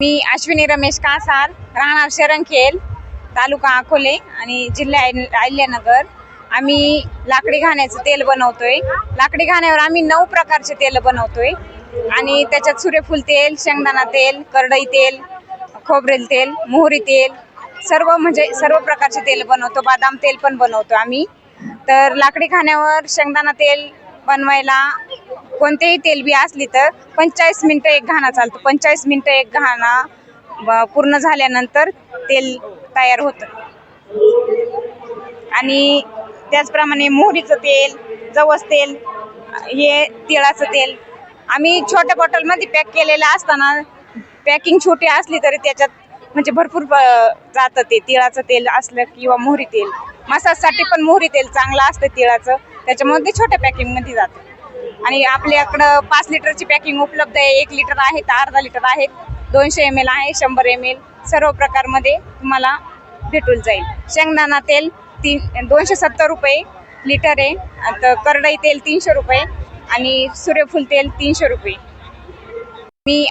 मी अश्विनी रमेश कासार राहणार शरणखेल तालुका अकोले आणि जिल्हा अहिल- अहिल्यानगर. आम्ही लाकडी घाण्याचं तेल बनवतोय. लाकडी घाण्यावर आम्ही नऊ प्रकारचे तेल बनवतोय. आणि त्याच्यात सूर्यफूल तेल शेंगदाणा तेल करडई तेल खोबरेल तेल मोहरी तेल सर्व म्हणजे सर्व प्रकारचे तेल बनवतो. बदाम तेल पण बनवतो आम्ही. तर लाकडी खाण्यावर शेंगदाणा तेल बनवायला कोणतेही तेल बी असली तर पंचेचाळीस मिनटं एक घाणा चालतो. पंचेचाळीस मिनटं एक घाणा ब- पूर्ण झाल्यानंतर तेल तयार होतं. आणि त्याचप्रमाणे मोहरीचं तेल जवस तेल हे तिळाचं तेल. आम्ही छोट्या बॉटलमध्ये पॅक केलेलं असताना पॅकिंग छोटी असली तरी त्याच्यात म्हणजे भरपूर ब- जातं ते तिळाचं तेल असलं किंवा मोहरी तेल. मसाजसाठी पण मोहरी तेल चांगलं असतं तिळाचं. त्याच्यामुळे ते छोट्या पॅकिंगमध्ये जातं. आणि आपल्याकडं पाच लिटरची पॅकिंग उपलब्ध आहे. एक लिटर आहेत अर्धा लिटर आहेत दोनशे एम एल आहे शंभर एम एल सर्व प्रकारमध्ये तुम्हाला भेटून जाईल. शेंगदाणा तेल तीन दोनशे सत्तर रुपये लिटर आहे. आता करडई तेल तीनशे रुपये आणि सूर्यफूल तेल तीनशे रुपये. मी